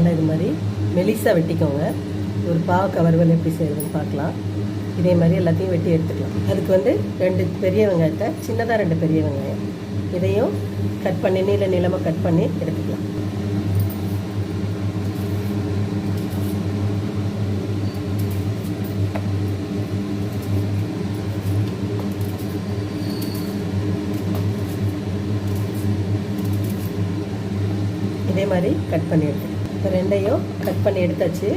நல்லா இது மாதிரி மெலிசாக வெட்டிக்கோங்க. ஒரு பாவக்காய் வறுவல் எப்படி செய்யறதுன்னு பார்க்கலாம். இதே மாதிரி எல்லாத்தையும் வெட்டி எடுத்துக்கலாம். அதுக்கு வந்து ரெண்டு பெரிய வெங்காயத்தை சின்னதாக ரெண்டு பெரிய வெங்காயம். இதையும் கட் பண்ணி நீள நீளமாக கட் பண்ணி எடுத்துக்கலாம். இதே மாதிரி கட் பண்ணி எடுத்துக்கலாம். இப்போ ரெண்டையும் கட் பண்ணி எடுத்தாச்சு.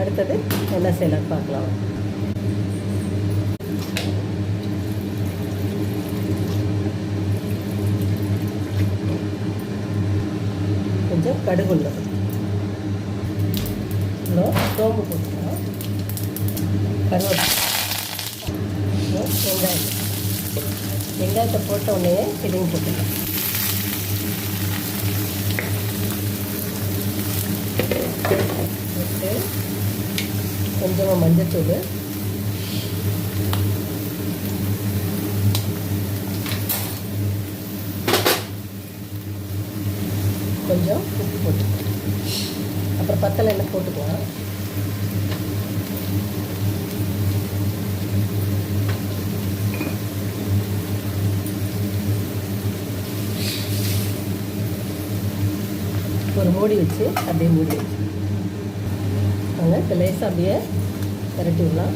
அடுத்தது என்ன செய்யலாம் பார்க்கலாம். கொஞ்சம் கடுகுள்ள இவ்வளோ சோம்பு போட்டுக்கலாம். கருவேப்பிலை. வெங்காயம். வெங்காயத்தை போட்ட உடனே இதையும் போட்டுக்கலாம். போட்டு கொஞ்சமாக மஞ்சத்தூள். கொஞ்சம் உப்பு போட்டுக்கலாம் அப்புறம் பத்தலை எண்ணெய் போட்டுக்கலாம். ஒரு மூடி வச்சு அப்படியே மூடி வச்சு வாங்க இப்போ லேசாக அப்படியே விரட்டி விடலாம்.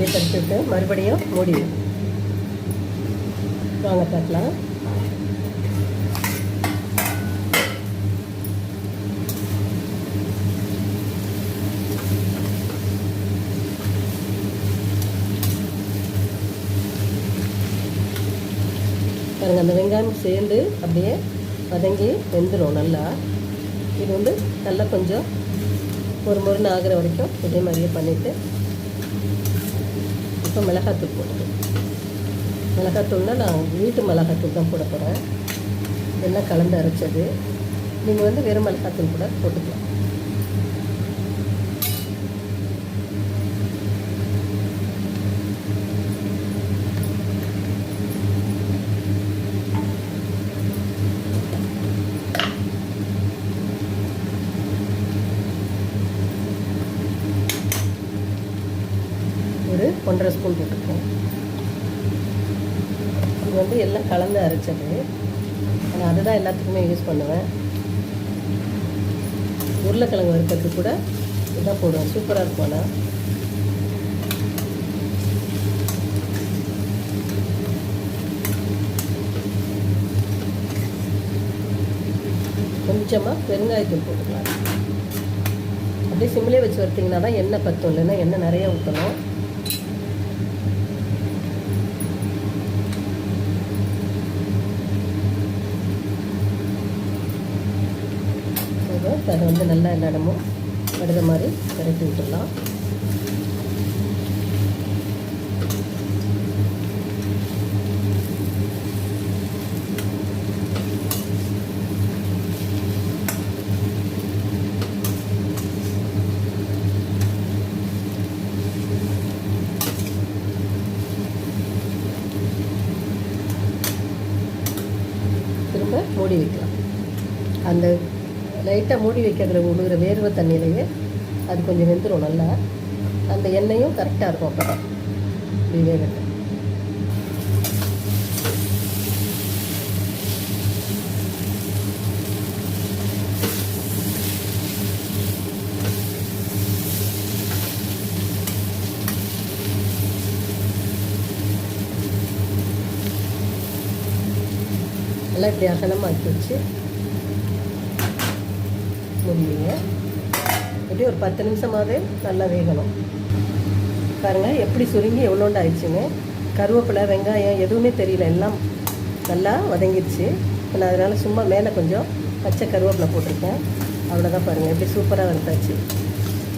அப்படியே தடுத்து விட்டு மறுபடியும் மூடி வாங்க பார்க்கலாம். பாருங்கள் அந்த வெங்காயம் சேர்ந்து அப்படியே வதங்கி வெந்துடும் நல்லா. இது வந்து நல்லா கொஞ்சம் ஒரு முருன்னு ஆகிற வரைக்கும் இதே மாதிரியே பண்ணிவிட்டு இப்போ மிளகாத்தூள் போட்டுக்கலாம் மிளகாத்தூள்னா நான் வீட்டு மிளகாத்தூள் தான் போட போகிறேன் எல்லாம் கலந்து அரைச்சது. நீங்கள் வந்து வெறும் மிளகாத்தூள் கூட போட்டுக்கலாம். ஒரு ஒன்றரை ஸ்பூன் போட்டுருக்கோம் இது வந்து எல்லாம் கலந்து அரைச்சது. நான் அதுதான் எல்லாத்துக்குமே யூஸ் பண்ணுவேன். உருளைக்கிழங்கு வறுக்கிறதுக்கு கூட இதான் போடுவேன். சூப்பராக இருக்கும் ஆனால் கொஞ்சமாக பெருங்காயத்தூள் போட்டுக்கலாம். அப்படியே சிம்லேயே வச்சு வறுத்திங்கன்னா தான் எண்ணெய் பத்தும். இல்லைன்னா எண்ணெய் நிறைய ஊற்றணும் போதும் அதை வந்து நல்லா எல்லா இடமும் மாதிரி விரட்டி விட்டுடலாம். திரும்ப மூடி வைக்கலாம். அந்த லைட்டாக மூடி வைக்கிறதுல விழுகிற வேர்வை தண்ணியிலேயே அது கொஞ்சம் வெந்துடும் நல்லா. அந்த எண்ணெயும் கரெக்டாக இருக்கும் அப்போ தான் இப்படி வேகட்டும். நல்லா இப்படி அகலமாக்கி வச்சு முடியுங்க இப்படி ஒரு பத்து நிமிஷமாவது நல்லா வேகணும். பாருங்கள் எப்படி சுருங்கி எவ்வளோண்டு ஆயிடுச்சுன்னு. கருவேப்பிலை வெங்காயம் எதுவுமே தெரியல. எல்லாம் நல்லா வதங்கிடுச்சு. இப்போ நான் அதனால் சும்மா மேலே கொஞ்சம் பச்சை கருவேப்பிலை போட்டிருக்கேன். அவ்வளோதான் பாருங்கள் எப்படி சூப்பராக வறுத்தாச்சு.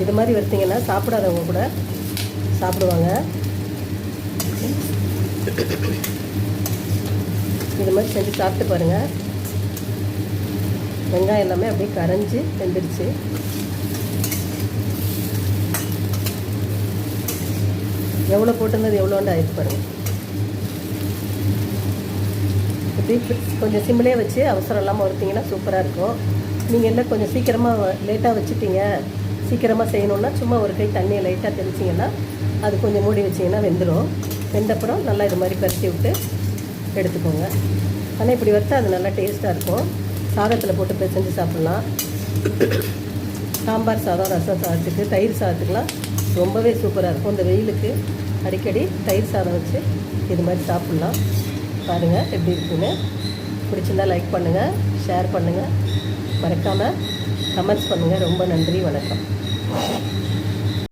இது மாதிரி வறுத்திங்கன்னா சாப்பிடாதவங்க கூட சாப்பிடுவாங்க. இது மாதிரி செஞ்சு சாப்பிட்டு பாருங்கள் வெங்காயம் எல்லாமே அப்படியே கரைஞ்சி வெந்துருச்சு எவ்வளோ போட்டிருந்தது எவ்வளோண்டு ஆயிடுச்சு பாருங்கள் இப்படி கொஞ்சம் சிம்மிலே வச்சு அவசரம் இல்லாமல் வறுத்தீங்கன்னா சூப்பராக இருக்கும். நீங்கள் என்ன கொஞ்சம் சீக்கிரமாக லேட்டாக வச்சுட்டீங்க சீக்கிரமாக செய்யணுன்னா சும்மா ஒரு கை தண்ணியை லைட்டாக தெளிச்சிங்கன்னா அது கொஞ்சம் மூடி வச்சிங்கன்னா வெந்துடும் வெந்தப்புறம் நல்லா இது மாதிரி பறித்து விட்டு எடுத்துக்கோங்க. ஆனால் இப்படி வறுத்தா அது நல்லா டேஸ்ட்டாக இருக்கும். சாதத்தில் போட்டு பிசைஞ்சு சாப்பிட்லாம். சாம்பார் சாதம் ரசம் சாதத்துக்கு தயிர் சாதத்துக்குலாம் ரொம்பவே சூப்பராக இருக்கும். இந்த வெயிலுக்கு அடிக்கடி தயிர் சாதம் வச்சு இது மாதிரி சாப்பிட்லாம். பாருங்கள் எப்படி இருக்குன்னு. பிடிச்சிருந்தா லைக் பண்ணுங்கள் ஷேர் பண்ணுங்கள் மறக்காமல் கமெண்ட்ஸ் பண்ணுங்கள் ரொம்ப நன்றி வணக்கம்.